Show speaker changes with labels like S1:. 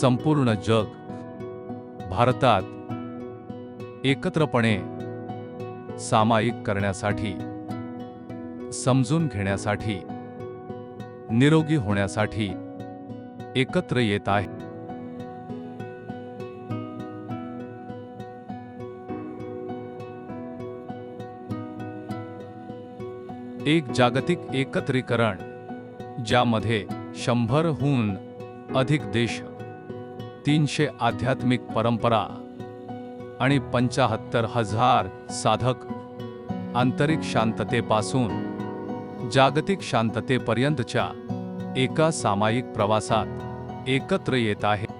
S1: संपूर्ण जग भारतात एकत्रपणे सामायिक करण्यासाठी, समजून घेण्यासाठी, निरोगी होण्यासाठी एकत्र येत आहे. एक जागतिक एकत्रीकरण, ज्यामध्ये शंभरहून अधिक देश तीनशे आध्यात्मिक परंपरा आणि पंचाहत्तर हजार साधक आंतरिक शांततेपासून जागतिक शांततेपर्यंतच्या एका सामायिक प्रवासात एकत्र येत आहे